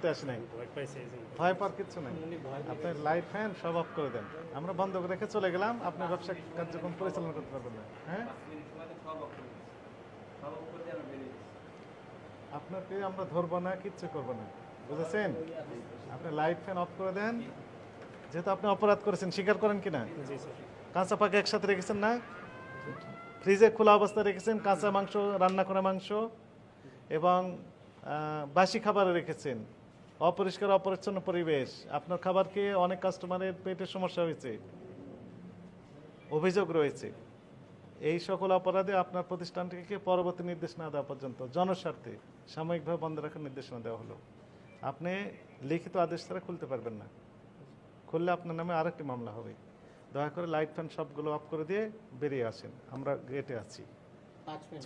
করতে আসি নাই। ভয় পাওয়ার কিচ্ছু নাই। আপনি লাইট ফ্যান সব অফ করে দেন। আমরা বন্ধ করে রেখে চলে গেলাম। আপনি ব্যবসা কার্যক্রম পরিচালনা করতে পারবেন না। হ্যাঁ? আপনাকে আমরা ধরবো না কিচ্ছু করব না। বুঝেছেন? আপনি লাইট ফ্যান অফ করে দেন। যেহেতু আপনি অপরাধ করেছেন স্বীকার করেন কিনা কাঁচা পাকা একসাথে রেখেছেন না? ফ্রিজে খোলা অবস্থায় রেখেছেন কাঁচা মাংস রান্না করা মাংস এবং বাসি খাবারে রেখেছেন। অপরিষ্কার, অপরিচ্ছন্ন পরিবেশ। আপনার খাবার খেয়ে অনেক কাস্টমারের পেটের সমস্যা হয়েছে। অভিযোগ রয়েছে। এই সকল অপরাধে আপনার প্রতিষ্ঠানটিকে পরবর্তী নির্দেশ না দেওয়া পর্যন্ত জনস্বার্থে সাময়িকভাবে বন্ধ রাখার নির্দেশনা দেওয়া হলো। আপনি লিখিত আদেশ ছাড়া খুলতে পারবেন না। খুললে আপনার নামে আরেকটি মামলা হবে। দয়া করে লাইট ফ্যান সবগুলো অফ করে দিয়ে বেরিয়ে আসেন। আমরা গেটে আছি।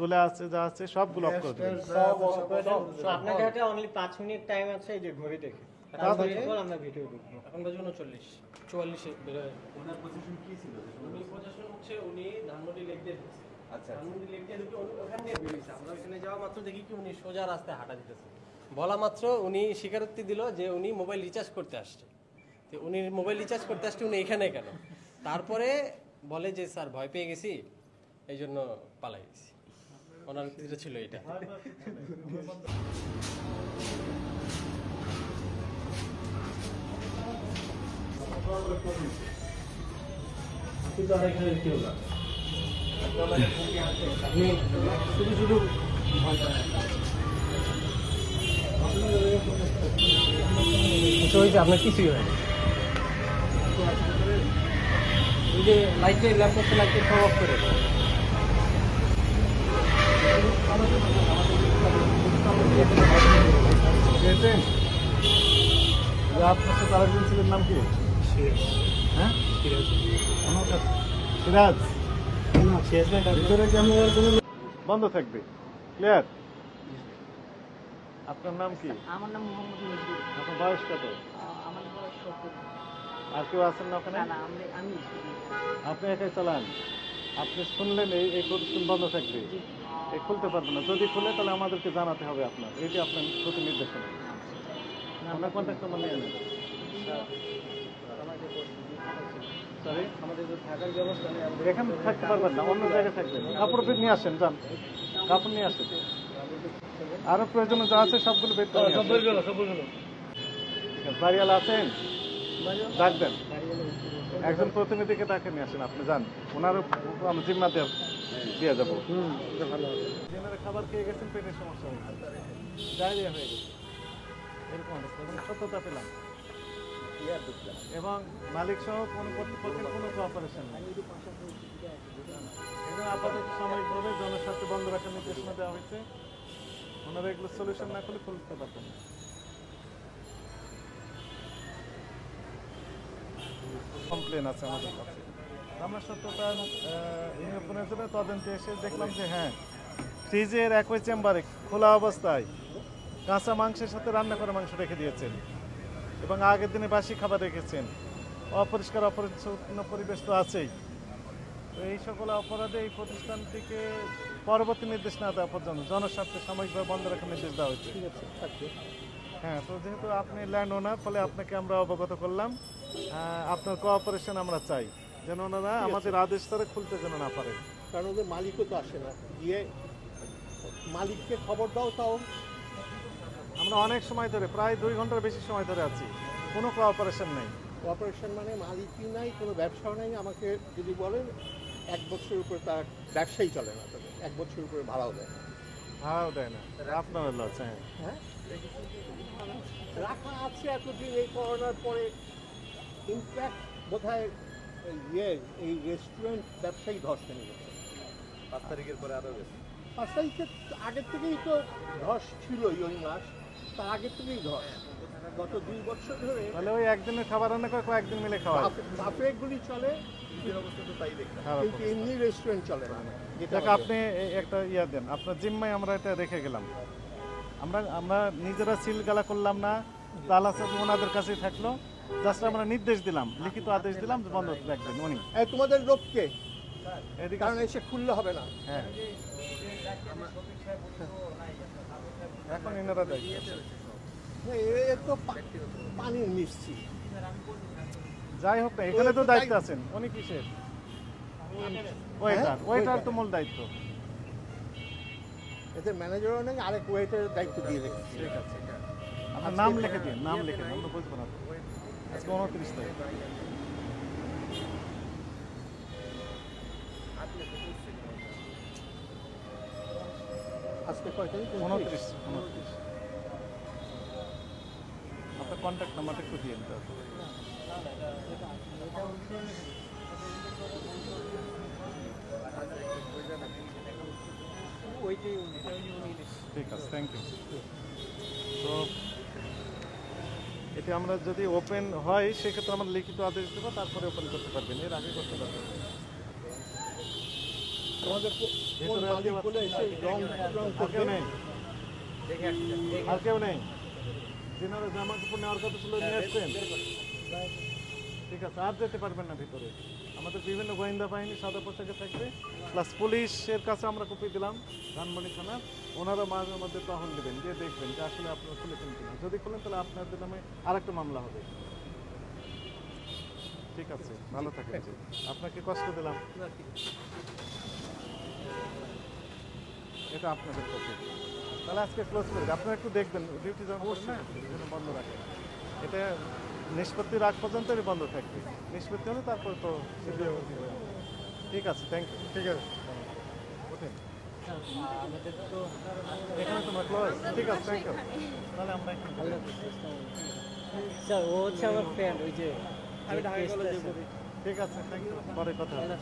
চলে আসছে যা আছে সবগুলো অফ করে দিন আপনার কাছে অনলি পাঁচ মিনিট টাইম আছে এই যে ঘড়ি দেখে। পাঁচ মিনিট পর আমরা ভিডিও দেখব। এখন বাজে উনচল্লিশ। চুয়াল্লিশে বেরোয় ওনার পজিশন কি ছিল? উনি পজিশন হচ্ছে উনি ধানমন্ডি লেক দিয়ে আচ্ছা ধানমন্ডি লেক দিয়ে ঢুকে উনি ওখান দিয়ে বেরিয়েছে আমরা ওখানে যাওয়া মাত্র দেখি কি উনি সোজা রাস্তায় হাঁটা দিতেছে। বলা মাত্র উনি স্বীকারোক্তি দিল যে উনি মোবাইল রিচার্জ করতে আসছে। তো উনি মোবাইল রিচার্জ করতে আসছে উনি এখানে কেন? তারপরে বলে যে স্যার ভয় পেয়ে গেছি এই জন্য পালাই গেছি। ওনার উক্তিটা ছিল এটা। আচ্ছা, আপনার কিছুই হয় যে লাইটে ল্যাপটপে লাইটে সব অফ করে। আপনার সাথে আরেকজন ছিলেন নাম কি? হ্যাঁ সিরাজ ভিতরে ক্যামেরার কোনো বন্ধ থাকবে ক্লিয়ার আপনার নাম কি আমার নাম মোহাম্মদ আপনার বয়স কত? আমার বয়স সত্তর। আর কেউ আছেন না ওখানে? না না আমি আমি আপনি একাই চালান? আপনি শুনলেন এই এই প্রতিষ্ঠান বন্ধ থাকবে এই খুলতে পারবে না। যদি খুলে তাহলে আমাদেরকে জানাতে হবে আপনার। এটি আপনার প্রতি নির্দেশনা। আপনার কন্ট্যাক্ট নাম্বার নিয়ে নেন সরি আমাদের থাকার ব্যবস্থা নেই এখানে থাকতে পারবেন না অন্য জায়গায় থাকবেন। কাপড় নিয়ে আসেন যান। কাপড় নিয়ে আসেন। আরও প্রয়োজন যা আছে সবগুলো বের করে নিয়ে আসেন। গেল সব গেল ঠিক আছে, বাড়িওয়ালা আছেন? ডাক দেন। একজন প্রতিনিধিকে ডাকে নিয়ে আসেন আপনি যান। ওনার আমরা জিম্মা দিয়ে দিয়ে যাব। হুম এটা ভালো হবে। ডিনারে খাবার খেয়ে গেছেন পেটের সমস্যা হয়েছে ডায়রিয়া হয়ে গেছে। এরকম এবং সত্যতা পেলাম। এবং মালিক সহ কোনো কর্তৃপক্ষের কোনো কোঅপারেশন নেই। এবং আপাতত সাময়িকভাবে জনস্বার্থে বন্ধ রাখার নির্দেশনা দেওয়া হয়েছে। ওনারা এগুলো সলিউশন না করলে খুলতে পারতেন না। কমপ্লেন আছে আমাদের কাছে। আমরা সত্যতা নিরূপণের জন্য তদন্তে এসে দেখলাম যে হ্যাঁ ফ্রিজের একই চেম্বারে খোলা অবস্থায় কাঁচা মাংসের সাথে রান্না করা মাংস রেখে দিয়েছেন এবং আগের দিনে বাসি খাবার রেখেছেন। অপরিষ্কার, অপরিচ্ছন্ন পরিবেশ তো আছেই। তো এই সকল অপরাধে এই প্রতিষ্ঠানটিকে পরবর্তী নির্দেশ না দেওয়া পর্যন্ত জনস্বার্থে সাময়িকভাবে বন্ধ রাখার নির্দেশ দেওয়া হয়েছে। হ্যাঁ তো যেহেতু আপনি ল্যান্ড ওনার ফলে আপনাকে আমরা অবগত করলাম আপনার কোঅপারেশন আমরা চাই। যেন ওনারা আমাদের আদেশ তারা খুলতে যেন না পারে। কারণ ওদের মালিকও তো আসে না। গিয়ে মালিককে খবর দাও তাও। আমরা অনেক সময় ধরে প্রায় দুই ঘণ্টার বেশি সময় ধরে আছি। কোনো কোঅপারেশন নেই। অপারেশন মানে মালিকই নাই কোনো ব্যবসাও নাই। আমাকে যদি বলেন এক বছরের উপরে তার ব্যবসাই চলে না। তাদের এক বছরের উপরে ভাড়াও দেয় না। ভাড়াও দেয় না। আপনার লস হ্যাঁ। হ্যাঁ? রাখা আছে এতদিন এই করোনার পরে। ইনফ্যাক্ট বোধহয় এই ইয়ে এই রেস্টুরেন্ট ব্যবসায়ী ধস নেমে গেছে। পাঁচ তারিখের পরে আরও বেশি। পাঁচ তারিখে আগের থেকেই তো ধস ছিলই ওই মাস তার আগের থেকেই ধস। গত দুই বছর ধরে তাহলে ওই একদিনের খাবার রান্না করে কয়েকদিন মিলে খাওয়া। বাফেগুলি চলে এমনি রেস্টুরেন্ট চলে না। যেটা আপনি একটা ইয়া দেন। আপনার জিম্মায় আমরা এটা রেখে গেলাম। আমরা আমরা নিজেরা সিল গালা করলাম না তালা চাবি ওনাদের কাছেই থাকল। জাস্ট আমরা নির্দেশ দিলাম লিখিত আদেশ দিলাম যে বন্ধ রাখবেন উনি। তোমাদের লোককে এদিকে কারণ এসে খুললে হবে না। হ্যাঁ। এখন এনারা এ- তো পা- পানির যাই হোক না এখানে তো দায়িত্ব আছেন উনি কিসের? ওয়েটার ওয়েটার তো মূল দায়িত্ব। এদের ম্যানেজারও নেই আরেক ওয়েটারের দায়িত্ব দিয়ে রেখেছি। ঠিক আছে আপনার নাম লিখে দিন নাম লিখে দিন আমরা বুঝব না। আজকে উনত্রিশ তারিখ। আজকে কয় তারিখ? উনত্রিশ। উনত্রিশ আপনার কন্ট্যাক্ট নাম্বারটা একটু দিয়ে দিতে হবে। ঠিক আছে থ্যাংক ইউ তো এটি আমরা যদি ওপেন হয় সেক্ষেত্রে আমরা লিখিত আদেশ দেবো তারপরে ওপেন করতে পারবেন। এর আগে করতে পারবেন। আর কেউ নেই। যেনারা জামা কাপড় নেওয়ার কথা ছিল নিয়ে আসছেন? ঠিক আছে আর যেতে পারবেন না ভিতরে। আমাদের বিভিন্ন গোয়েন্দা বাহিনী সাদা পোশাকে থাকবে। প্লাস পুলিশের কাছে আমরা কপি দিলাম ধানমণি থানার। ওনারা মাঝে মধ্যে টহল দেবেন দিয়ে দেখবেন যে আসলে আপনারা খুলেছেন কিনা। যদি খুলেন তাহলে আপনাদের নামে আরেকটা মামলা হবে। ঠিক আছে ভালো থাকেন। আপনাকে কষ্ট দিলাম। এটা আপনাদের পক্ষে তাহলে আজকে ক্লোজ করে। আপনারা একটু দেখবেন ডিউটি যখন বন্ধ রাখেন। এটা নিষ্পত্তির আগ পর্যন্ত বন্ধ থাকবে। নিষ্পত্তি হলে তারপরে তো ঠিক আছে থ্যাংক ইউ ঠিক আছে। এখানে তোমরা ক্লোজ ঠিক আছে থ্যাংক ইউ তাহলে আমরা স্যার ও হচ্ছে আমার ফ্রেন্ড ওই যে আমি ঢাকা কলেজে ঠিক আছে থ্যাংক ইউ পরে কথা হবে।